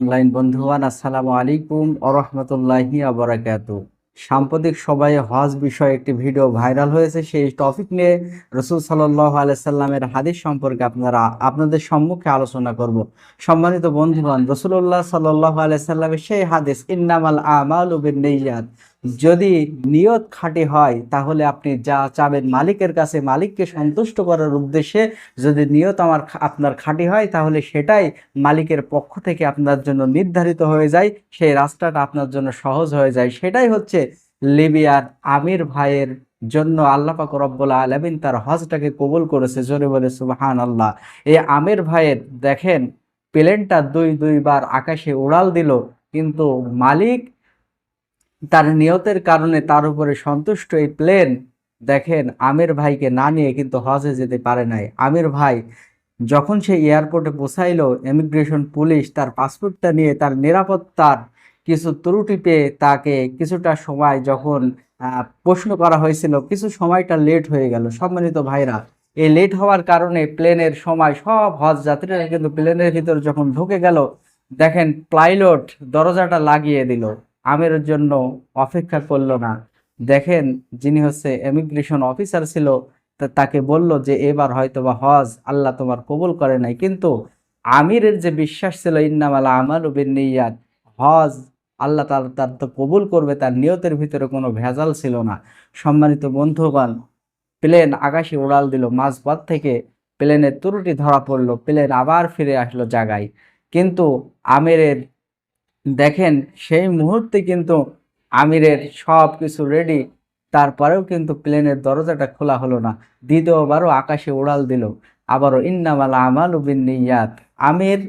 Online বন্ধুয়ান আসসালামু আলাইকুম আরহামতুল্লাহি আবরাকাত সাম্প্রতিক সময়ে হজ বিষয়ে একটি ভিডিও ভাইরাল হয়েছে, সেই টপিক নিয়ে রসুল সাল্লাহ আলাইসাল্লামের হাদিস সম্পর্কে আপনারা, আপনাদের সম্মুখে আলোচনা করব। সম্মানিত বন্ধুগণ রসুল্লাহ সাল্লাহ আলাইসাল্লামের সেই হাদিস, ইন্নামাল আমাল উবিন নেইয়াত যদি নিয়ত খাঁটি হয়, তাহলে আপনি যা চাবেন মালিকের কাছে, মালিককে সন্তুষ্ট করার উদ্দেশ্যে যদি নিয়ত আমার আপনার খাঁটি হয়, তাহলে সেটাই মালিকের পক্ষ থেকে আপনার জন্য নির্ধারিত হয়ে যায়, সেই রাস্তাটা আপনার জন্য সহজ হয়ে যায়। সেটাই হচ্ছে লিবিয়ার আমির ভাইয়ের জন্য আল্লাহ পাক রব্বুল আলমিন তার হজটাকে কবুল করেছে। জোরে বলে সুবাহান আল্লাহ এই আমির ভাইয়ের, দেখেন, প্লেনটা দুই, দুইবার আকাশে উড়াল দিল, কিন্তু মালিক তার নিয়তের কারণে তার উপরে সন্তুষ্ট এই প্লেন দেখেন আমির ভাইকে না নিয়ে কিন্তু হজে যেতে পারে নাই। আমির ভাই যখন সে এয়ারপোর্টে পৌঁছাইল ইমিগ্রেশন পুলিশ তার পাসপোর্টটা নিয়ে তার নিরাপত্তার কিছু ত্রুটি পেয়ে তাকে কিছুটা সময় যখন প্রশ্ন করা হয়েছিল, কিছু সময়টা লেট হয়ে গেল। সম্মানিত ভাইরা, এই লেট হওয়ার কারণে প্লেনের সময় সব হজ যাত্রীরা কিন্তু প্লেনের ভিতর যখন ঢুকে গেল, দেখেন প্লাইলট দরজাটা লাগিয়ে দিল। আমের জন্য অপেক্ষা করল না। দেখেন, যিনি হচ্ছে এমিগ্রেশন অফিসার ছিল তাকে বলল যে, এবার হয়তো বা হজ আল্লাহ তোমার কবুল করে নাই। কিন্তু আমিরের যে বিশ্বাস ছিল, ইন্নামালা আমাল নিয়াত হজ আল্লাহ তার তার তো কবুল করবে, তার নিয়তের ভিতরে কোনো ভেজাল ছিল না। সম্মানিত বন্ধুগণ, প্লেন আকাশে উড়াল দিল, মাঝপথ থেকে প্লেনের ত্রুটি ধরা পড়ল, প্লেন আবার ফিরে আসলো জায়গায়। কিন্তু আমিরের দেখেন, সেই মুহূর্তে কিন্তু আমিরের সব কিছু রেডি তারপরেও কিন্তু প্লেনের দরজাটা খোলা হলো না। দ্বিতীয়বারও আকাশে উড়াল দিল। আবারও ইন্নামালা আমাল নিয়াত আমির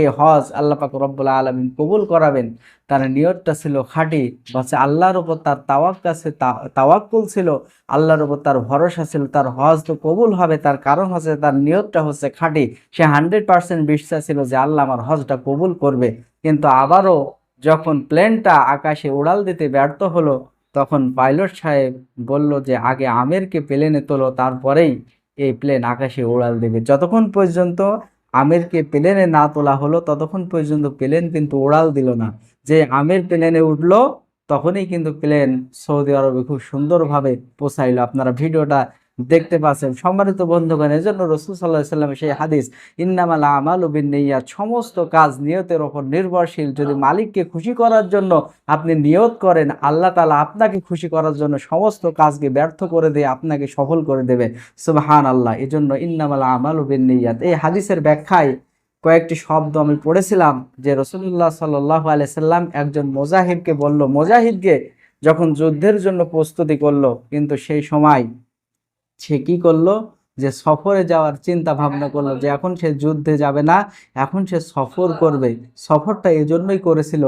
কে হজ আল্লাহ পাক রব্বুল্লা আলমিন কবুল করাবেন। তার নিয়তটা ছিল খাঁটি বলছে আল্লাহর উপর তার তাওয়াক কাছে তাওয়াক্কুল ছিল, আল্লাহর উপর তার ভরসা ছিল, তার হজ তো কবুল হবে, তার কারণ হচ্ছে তার নিয়তটা হচ্ছে খাঁটি। সে হান্ড্রেড পার্সেন্ট বিশ্বাস ছিল যে আল্লাহ আমার হজটা কবুল করবে। কিন্তু আবারও যখন প্লেনটা আকাশে উড়াল দিতে ব্যর্থ হলো, তখন পাইলট সাহেব বলল যে, আগে আমেরকে প্লেনে তোলো, তারপরেই এই প্লেন আকাশে উড়াল দেবে। যতক্ষণ পর্যন্ত আমেরকে প্লেনে না তোলা হলো, ততক্ষণ পর্যন্ত প্লেন কিন্তু ওড়াল দিল না। যে আমের প্লেনে উঠল, তখনই কিন্তু প্লেন সৌদি আরবে খুব সুন্দরভাবে পৌঁছাইলো। আপনারা ভিডিওটা দেখতে পাচ্ছেন, সম্মানিত বন্ধুগণ জন্য রসুল সাল্লাহ সাল্লামের সেই হাদিস, ইন্নামাল আমাল উবিন নেইয়া সমস্ত কাজ নিয়তের ওপর নির্ভরশীল। যদি মালিককে খুশি করার জন্য আপনি নিয়ত করেন, আল্লাহ তালা আপনাকে খুশি করার জন্য সমস্ত কাজকে ব্যর্থ করে দিয়ে আপনাকে সফল করে দেবে। সুবাহান আল্লাহ এই জন্য ইন্নামাল আমাল উবিন নেইয়াত এই হাদিসের ব্যাখ্যায় কয়েকটি শব্দ আমি পড়েছিলাম, যে রসুল্লাহ সাল্লাহ আলাইসাল্লাম একজন মোজাহিদকে বলল, মোজাহিদকে যখন যুদ্ধের জন্য প্রস্তুতি করল, কিন্তু সেই সময় সে কি করল? যে সফরে যাওয়ার চিন্তা ভাবনা করল যে এখন সে যুদ্ধে যাবে না এখন সে সফর করবে। সফরটা এজন্যই করেছিল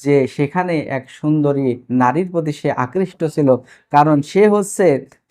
যে সেখানে এক সুন্দরী নারীর প্রতি সে আকৃষ্ট ছিল। কারণ সে হচ্ছে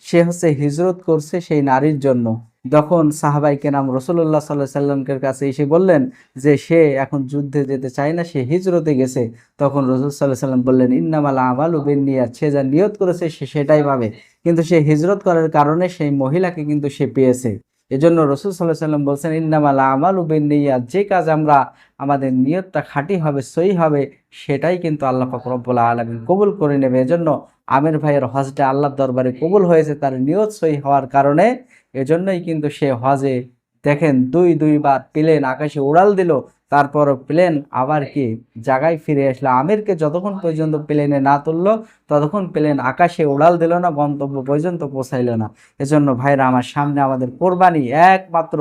সে হচ্ছে হিজরত করছে সেই নারীর জন্য। যখন সাহাবাই কেনাম রসুল্লাহ সাল্লাহ সাল্লামের কাছে এসে বললেন যে, সে এখন যুদ্ধে যেতে চায় না, সে হিজরতে গেছে। তখন রসুল সাল্লাহ সাল্লাম বললেন, ইন্নামাল আমাল উবেন নিয়াত সে যা নিয়ত করেছে, সে সেটাই পাবে। কিন্তু সে হিজরত করার কারণে সেই মহিলাকে কিন্তু সে পেয়েছে। এজন্য রসুল সাল্লাহ সাল্লাম বলছেন, ইন্নামাল আমাল উবেন নিয়াত যে কাজ আমরা আমাদের নিয়তটা খাঁটি হবে সই হবে, সেটাই কিন্তু আল্লাহ ফকরবুল্লাহ আলমিন কবুল করে নেবে। এজন্য আমের ভাইয়ের হজটা আল্লাহ দরবারে কবুল হয়েছে, তার নিয়ত সই হওয়ার কারণে এজন্যই কিন্তু সে হজে দেখেন দুই দুইবার প্লেন আকাশে উড়াল দিল তারপর প্লেন আবার কি জায়গায় ফিরে আসলো? আমিরকে যতক্ষণ পর্যন্ত প্লেনে না তুললো, ততক্ষণ প্লেন আকাশে উড়াল দিল না, গন্তব্য পর্যন্ত পৌঁছাইল না। এজন্য ভাইরা, আমার সামনে আমাদের কোরবানি একমাত্র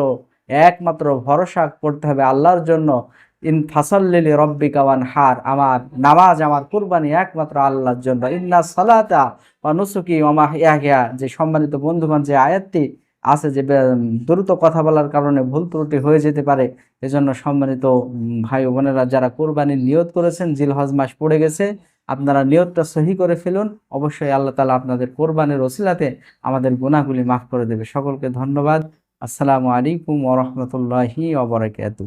একমাত্র ভরসা করতে হবে আল্লাহর জন্য। ইন ফাসল্লিলি রব্বি কাওয়ান হার আমার নামাজ, আমার কুরবানি একমাত্র আল্লাহর জন্য। ইন্না সালাতা বা নুসুকি ওমা ইয়াহিয়া যে সম্মানিত বন্ধুগণ, যে আয়াতটি আছে যে দ্রুত কথা বলার কারণে ভুল ত্রুটি হয়ে যেতে পারে। এজন্য সম্মানিত ভাই বোনেরা যারা কোরবানির নিয়ত করেছেন জিল হজ মাস পড়ে গেছে, আপনারা নিয়তটা সহি করে ফেলুন। অবশ্যই আল্লাহ তালা আপনাদের কোরবানের ওসিলাতে আমাদের গুণাগুলি মাফ করে দেবে। সকলকে ধন্যবাদ। আসসালামু আলাইকুম ওরহমতুল্লাহি অবরাকাতু